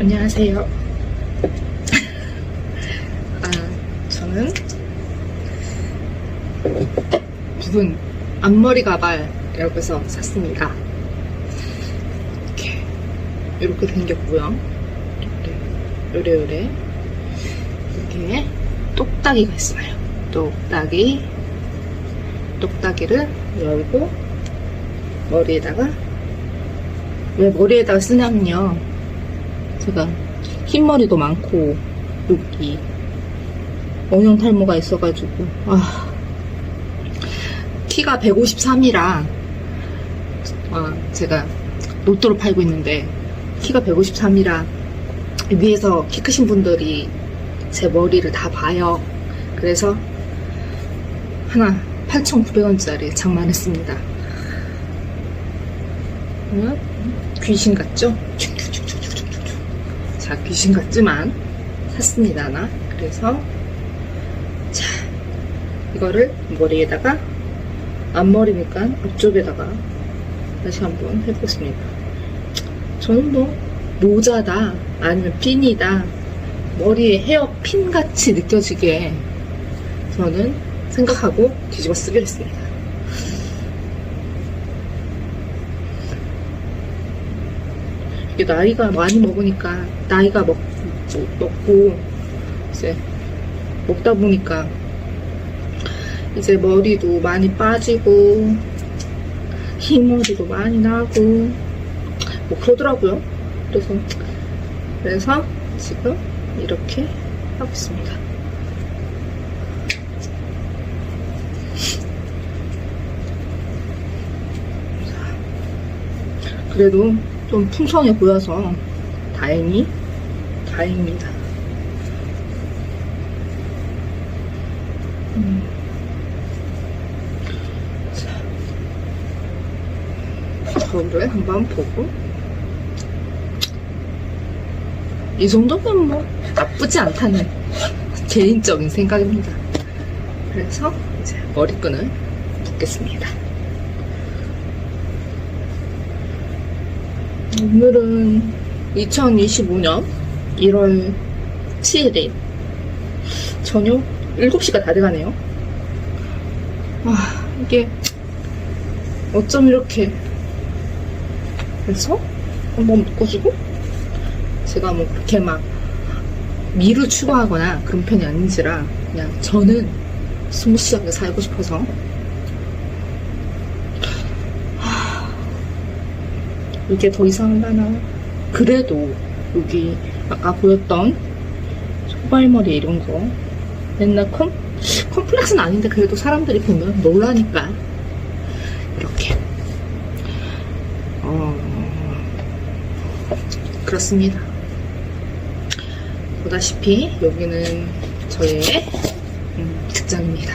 안녕하세요. 아, 저는 부분 앞머리 가발이라고 해서 샀습니다. 이렇게, 이렇게 생겼고요. 요래, 요래. 이렇게 똑딱이가 있어요. 똑딱이. 똑딱이를 열고 머리에다가 왜 머리에다가 쓰냐면요. 제가 흰머리도 많고 여기 원형 탈모가 있어가지고 아 키가 153이라 아, 제가 로또로 팔고 있는데 키가 153이라 위에서 키 크신 분들이 제 머리를 다 봐요. 그래서 하나 8,900원짜리 장만했습니다. 응? 귀신 같죠? 자, 귀신 같지만 샀습니다, 나. 그래서 자, 이거를 머리에다가 앞머리니까 앞쪽에다가 다시 한번 해보겠습니다. 저는 뭐 모자다 아니면 핀이다 머리에 헤어 핀 같이 느껴지게 저는 생각하고 뒤집어 쓰기로 했습니다. 이게 나이가 많이 먹으니까 나이가 먹, 먹- 먹고 이제 먹다 보니까 이제 머리도 많이 빠지고 흰머리도 많이 나고 뭐 그러더라고요. 그래서 그래서 지금 이렇게 하고 있습니다. 그래도 좀 풍성해 보여서 다행히 다행입니다. 음. 자, 거울을 한번 보고 이 정도면 뭐 나쁘지 않다는 개인적인 생각입니다. 그래서 이제 머리끈을 묶겠습니다. 오늘은 2025년 1월 7일 저녁 7시가 다 돼가네요. 아, 이게 어쩜 이렇게 그래서 한번 묶어주고 제가 뭐 그렇게 막 미를 추구하거나 그런 편이 아닌지라 그냥 저는 스무시하게 살고 싶어서 이게 더 이상 하나? 그래도 여기 아까 보였던 소발머리 이런 거. 맨날 컴, 컴플렉스는 아닌데 그래도 사람들이 보면 놀라니까. 이렇게. 어 그렇습니다. 보다시피 여기는 저의 음, 직장입니다.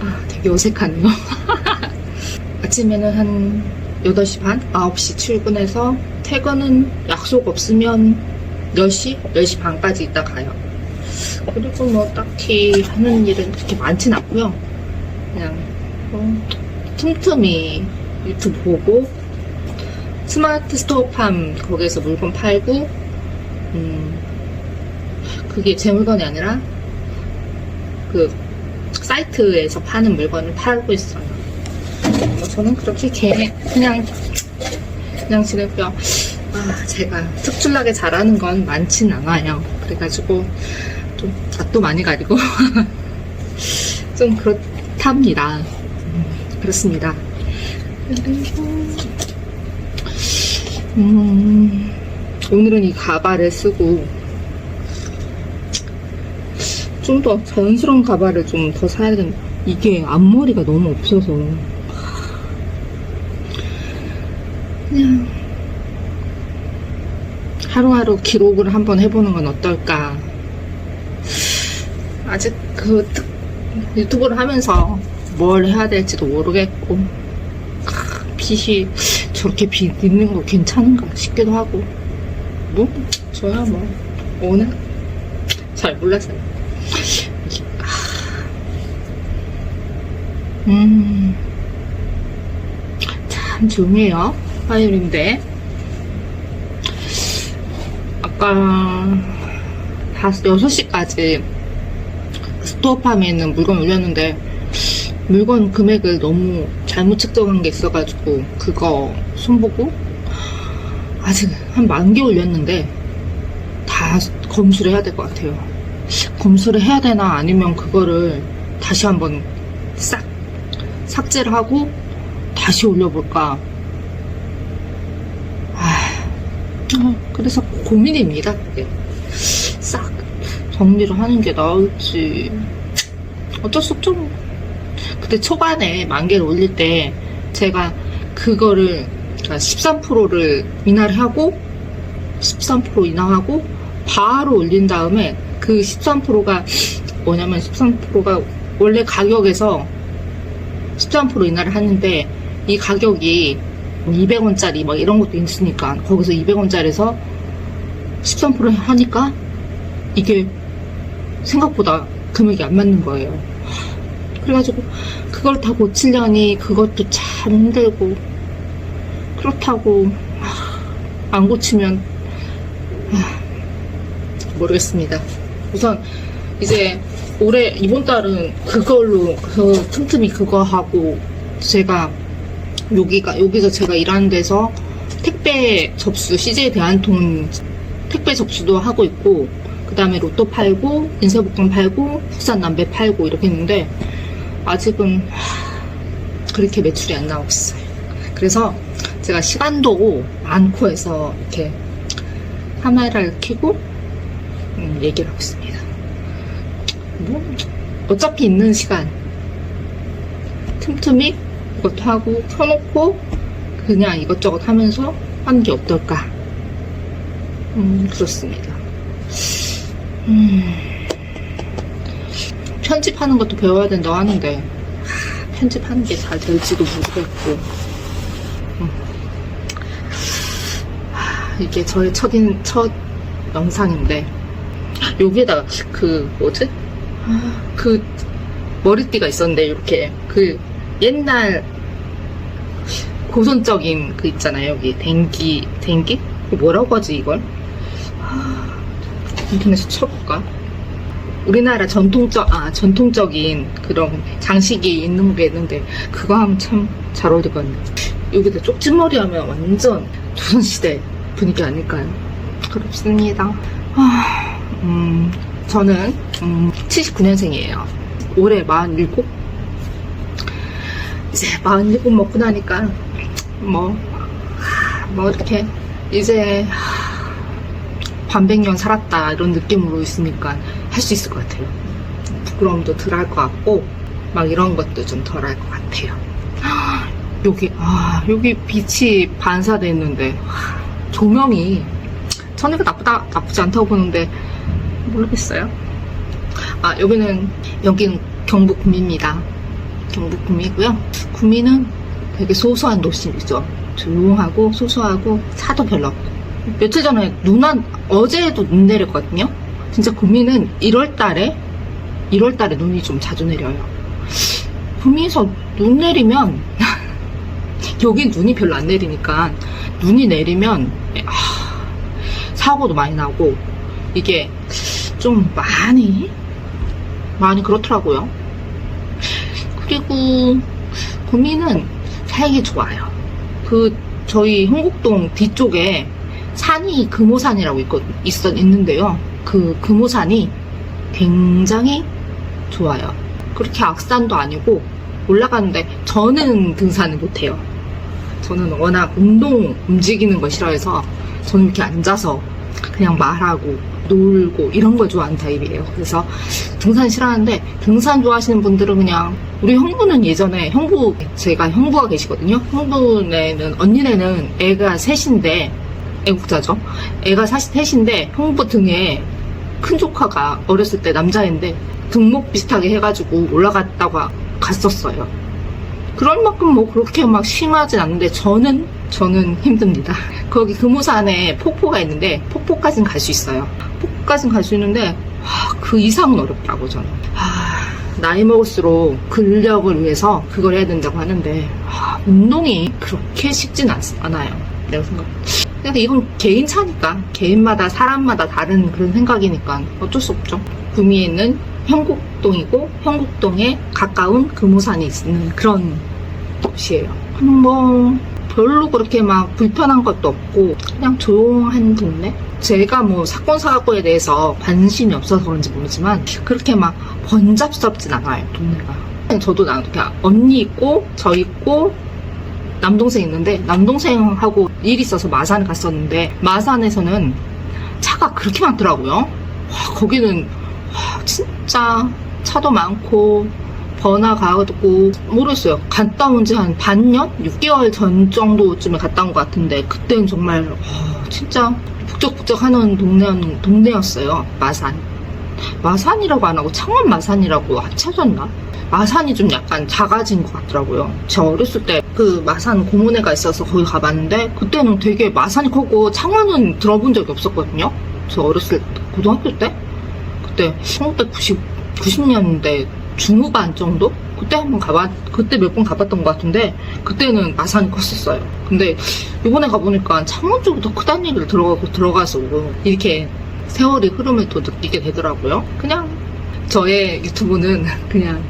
아 되게 어색하네요. 아침에는 한 8시 반, 9시 출근해서 퇴근은 약속 없으면 10시, 10시 반까지 있다 가요. 그리고 뭐 딱히 하는 일은 그렇게 많진 않고요. 그냥 뭐 틈틈이 유튜브 보고 스마트 스토어팜 거기에서 물건 팔고 음 그게 제 물건이 아니라 그 사이트에서 파는 물건을 팔고 있어요. 뭐 저는 그렇게 개 그냥 그냥 지내고요. 아 제가 특출나게 잘하는 건 많진 않아요. 그래가지고 좀 낯도 많이 가리고 좀 그렇답니다. 음, 그렇습니다. 그리고 음, 오늘은 이 가발을 쓰고 좀 더 자연스러운 가발을 좀 더 사야 된다. 이게 앞머리가 너무 없어서 하루하루 기록을 한번 해보는 건 어떨까. 아직 그 특- 유튜브를 하면서 뭘 해야 될지도 모르겠고 아, 핏이 저렇게 빗 있는 거 괜찮은가 싶기도 하고 뭐 저야 뭐 오늘 잘 몰랐어요. 음. 참 조용해요. 화요일인데. 아까 다섯, 6시까지 스토어팜에 있는 물건 올렸는데 물건 금액을 너무 잘못 측정한 게 있어가지고 그거 손보고 아직 한 만 개 올렸는데 다 검수를 해야 될 것 같아요. 검수를 해야 되나 아니면 그거를 다시 한번 싹 삭제를 하고 다시 올려볼까. 아, 그래서 고민입니다. 그게. 싹 정리를 하는 게 나을지 어쩔 수 없죠. 뭐. 그때 초반에 만 개를 올릴 때 제가 그거를 13%를 인하를 하고 13% 인하하고 바로 올린 다음에 그 13%가 뭐냐면 13%가 원래 가격에서 13% 인하를 하는데 이 가격이 200원짜리 막 이런 것도 있으니까 거기서 200원짜리에서 13% 하니까 이게 생각보다 금액이 안 맞는 거예요. 그래가지고 그걸 다 고치려니 그것도 참 힘들고 그렇다고 아, 안 고치면 아, 모르겠습니다. 우선 이제 올해 이번 달은 그걸로 그 틈틈이 그거 하고 제가 여기가 여기서 제가 일하는 데서 택배 접수 CJ 대한통 택배 접수도 하고 있고 그 다음에 로또 팔고 인쇄복권 팔고 국산 남배 팔고 이렇게 했는데 아직은 하, 그렇게 매출이 안 나오고 있어요. 그래서 제가 시간도 많고 해서 이렇게 카메라를 켜고 음, 얘기를 하고 있습니다. 뭐 어차피 있는 시간 틈틈이 이것도 하고 켜놓고 그냥 이것저것 하면서 하는 게 어떨까? 음 그렇습니다. 음, 편집하는 것도 배워야 된다고 하는데 하, 편집하는 게 잘 될지도 모르겠고 음. 하, 이게 저의 첫, 인, 첫 영상인데 여기에다가 그 뭐지? 아, 그 머리띠가 있었는데 이렇게 그 옛날 고전적인 그 있잖아요 여기 댕기 댕기? 뭐라고 하지 이걸? 하, 인터넷에 쳐볼까? 우리나라 전통적 아 전통적인 그런 장식이 있는 게 있는데 그거 하면 참 잘 어울릴 것 같네. 여기다 쪽지머리 하면 완전 조선시대 분위기 아닐까요? 그렇습니다. 아, 음, 저는 음, 79년생이에요. 올해 47? 이제 47 먹고 나니까 뭐, 하, 뭐 이렇게 이제 하, 반백년 살았다 이런 느낌으로 있으니까 할 수 있을 것 같아요. 부끄러움도 덜 할 것 같고 막 이런 것도 좀 덜 할 것 같아요. 하, 여기 아 여기 빛이 하, 조명이 전에가 나쁘다 나쁘지 않다고 보는데 모르겠어요. 아 여기는 여기는 경북 구미입니다. 경북 구미고요. 구미는 되게 소소한 도시죠. 조용하고 소소하고 차도 별로 없고 며칠 전에 눈한 어제도 눈 내렸거든요. 진짜 구미는 1월 달에 1월 달에 눈이 좀 자주 내려요. 구미에서 눈 내리면 여긴 눈이 별로 안 내리니까 눈이 내리면 아, 사고도 많이 나고 이게 좀 많이 많이 그렇더라고요. 그리고 구미는 살기 좋아요. 그 저희 흥곡동 뒤쪽에 산이 금오산이라고 있거, 있어, 있는데요. 그 금오산이 굉장히 좋아요. 그렇게 악산도 아니고 올라가는데 저는 등산을 못해요. 저는 워낙 운동 움직이는 걸 싫어해서 저는 이렇게 앉아서 그냥 말하고 놀고 이런 걸 좋아하는 타입이에요. 그래서 등산 싫어하는데 등산 좋아하시는 분들은 그냥 우리 형부는 예전에 형부 제가 형부가 계시거든요. 형부네는 언니네는 애가 셋인데 애국자죠. 애가 사실 셋인데 형부 등에 큰 조카가 어렸을 때 남자인데 등목 비슷하게 해가지고 올라갔다고 갔었어요. 그럴 만큼 뭐 그렇게 막 심하진 않는데 저는 저는 힘듭니다. 거기 금호산에 폭포가 있는데 폭포까지는 갈수 있어요. 폭포까지는 갈수 있는데 하, 그 이상은 어렵다고 저는. 하, 나이 먹을수록 근력을 위해서 그걸 해야 된다고 하는데 하, 운동이 그렇게 쉽진 않, 않아요. 내가 생각. 근데 이건 개인 차니까 개인마다 사람마다 다른 그런 생각이니까 어쩔 수 없죠. 구미에 있는 형국동이고 형국동에 가까운 금호산이 있는 그런 곳이에요. 뭐 별로 그렇게 막 불편한 것도 없고 그냥 조용한 동네. 제가 뭐 사건 사고에 대해서 관심이 없어서 그런지 모르지만 그렇게 막 번잡스럽진 않아요 동네가. 저도 나 그냥 언니 있고 저 있고 남동생 있는데 남동생하고 일 있어서 마산 갔었는데 마산에서는 차가 그렇게 많더라고요. 와, 거기는 와, 진짜 차도 많고 번화 가고 모르겠어요. 갔다 온 지 한 반년? 6개월 전 정도쯤에 갔다 온 것 같은데 그때는 정말 와, 진짜 북적북적하는 동네, 동네였어요. 마산. 마산이라고 안 하고 창원 마산이라고 합쳐졌나? 마산이 좀 약간 작아진 것 같더라고요. 저 어렸을 때 그 마산 고모네가 있어서 거기 가봤는데 그때는 되게 마산이 크고 창원은 들어본 적이 없었거든요. 저 어렸을 때, 고등학교 때? 그때 1990, 90년대 중후반 정도? 그때 한번 가봤, 그때 몇 번 가봤던 것 같은데 그때는 마산이 컸었어요. 근데 이번에 가보니까 창원 쪽이 더 크다는 얘기를 들어가고 들어가서 이렇게 세월이 흐름을 또 느끼게 되더라고요. 그냥 저의 유튜브는 그냥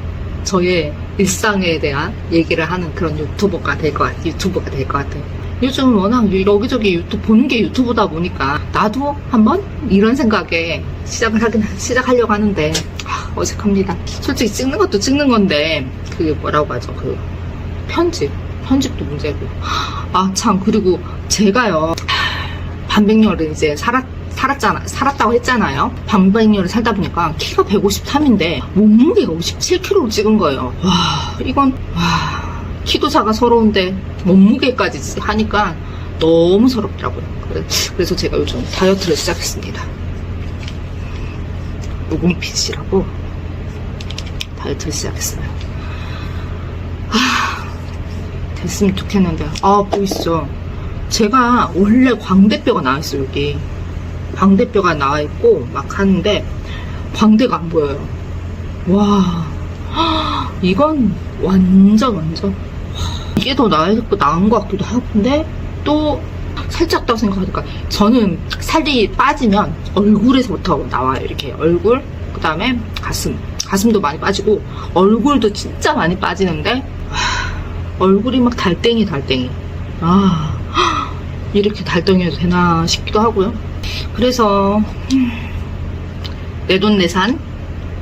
저의 일상에 대한 얘기를 하는 그런 유튜버가 될 것 같아요. 유튜버가 될 것 같아요. 요즘 워낙 여기저기 유튜브 보는 게 유튜브다 보니까 나도 한번 이런 생각에 시작을 하긴 시작하려고 하는데 아, 어색합니다. 솔직히 찍는 것도 찍는 건데 그 뭐라고 하죠? 그 편집 편집도 문제고 아 참 그리고 제가요 반백년을 이제 살았 살았잖아, 살았다고 했잖아요. 반백년을 살다 보니까 키가 153인데 몸무게가 57kg로 찍은 거예요. 와, 이건, 와, 키도 작아 서러운데 몸무게까지 하니까 너무 서럽더라고요. 그래- 그래서 제가 요즘 다이어트를 시작했습니다. 노공핏이라고 다이어트를 시작했어요. 아, 됐으면 좋겠는데, 아, 보이시죠? 제가 원래 광대뼈가 나와있어요, 여기. 광대뼈가 나와 있고, 막 하는데, 광대가 안 보여요. 와, 이건 완전, 완전. 이게 더 나을, 나은 것 같기도 하고, 근데 또 살짝 더 생각하니까, 저는 살이 빠지면 얼굴에서부터 나와요. 이렇게 얼굴, 그 다음에 가슴. 가슴도 많이 빠지고, 얼굴도 진짜 많이 빠지는데, 하, 얼굴이 막 달땡이, 달땡이. 아, 이렇게 달덩이도 되나 싶기도 하고요. 그래서 내돈내산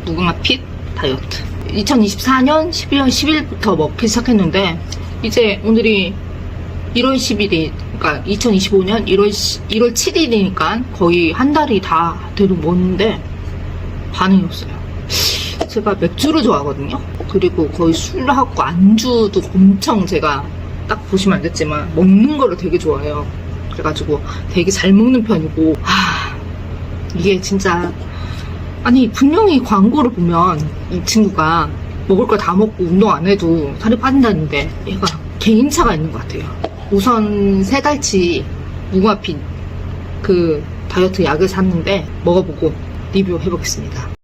무궁화 핏 다이어트 2024년 12월 10일부터 먹기 시작했는데 이제 오늘이 1월 10일이 그러니까 2025년 1월 1월 7일이니까 거의 한 달이 다 돼도 먹는데 반응이 없어요. 제가 맥주를 좋아하거든요. 그리고 거의 술하고 안주도 엄청 제가 딱 보시면 알겠지만 먹는 거를 되게 좋아해요. 그래가지고 되게 잘 먹는 편이고 하, 이게 진짜 아니 분명히 광고를 보면 이 친구가 먹을 걸 다 먹고 운동 안 해도 살이 빠진다는데 얘가 개인차가 있는 것 같아요. 우선 세 달치 무궁화핀 그 다이어트 약을 샀는데 먹어보고 리뷰해보겠습니다.